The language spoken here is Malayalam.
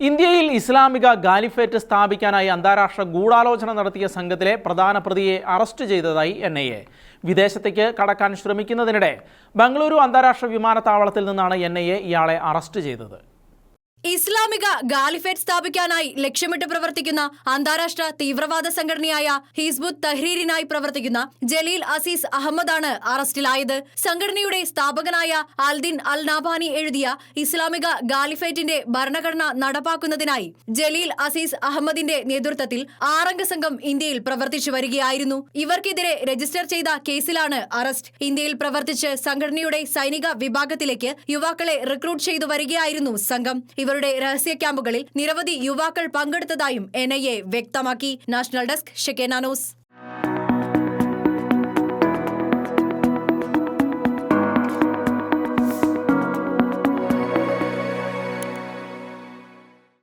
ഇന്ത്യയിൽ ഇസ്ലാമിക ഗാലിഫേറ്റ് സ്ഥാപിക്കാനായി അന്താരാഷ്ട്ര ഗൂഢാലോചന നടത്തിയ സംഘത്തിലെ പ്രധാന പ്രതിയെ അറസ്റ്റ് ചെയ്തതായി എൻ ഐ എ. വിദേശത്തേക്ക് കടക്കാൻ ശ്രമിക്കുന്നതിനിടെ ബംഗളൂരു അന്താരാഷ്ട്ര വിമാനത്താവളത്തിൽ നിന്നാണ് എൻ ഐ എ ഇയാളെ അറസ്റ്റ് ചെയ്തത്. ഇസ്ലാമിക ഗാലിഫേറ്റ് സ്ഥാപിക്കാനായി ലക്ഷ്യമിട്ട് പ്രവർത്തിക്കുന്ന അന്താരാഷ്ട്ര തീവ്രവാദ സംഘടനയായ ഹിസ്ബുത്ത് തഹ്രീരിനായി പ്രവർത്തിക്കുന്ന ജലീൽ അസീസ് അഹമ്മദാണ് അറസ്റ്റിലായത്. സംഘടനയുടെ സ്ഥാപകനായ അൽദിൻ അൽ നാബാനി എഴുതിയ ഇസ്ലാമിക ഗാലിഫേറ്റിന്റെ ഭരണഘടന നടപ്പാക്കുന്നതിനായി ജലീൽ അസീസ് അഹമ്മദിന്റെ നേതൃത്വത്തിൽ ആറംഗ സംഘം ഇന്ത്യയിൽ പ്രവർത്തിച്ചു വരികയായിരുന്നു. ഇവർക്കെതിരെ രജിസ്റ്റർ ചെയ്ത കേസിലാണ് അറസ്റ്റ്. ഇന്ത്യയിൽ പ്രവർത്തിച്ച് സംഘടനയുടെ സൈനിക വിഭാഗത്തിലേക്ക് യുവാക്കളെ റിക്രൂട്ട് ചെയ്തു വരികയായിരുന്നു സംഘം. ഇവരുടെ രഹസ്യ ക്യാമ്പുകളിൽ നിരവധി യുവാക്കൾ പങ്കെടുത്തതായും എൻ വ്യക്തമാക്കി. National desk Shekena news.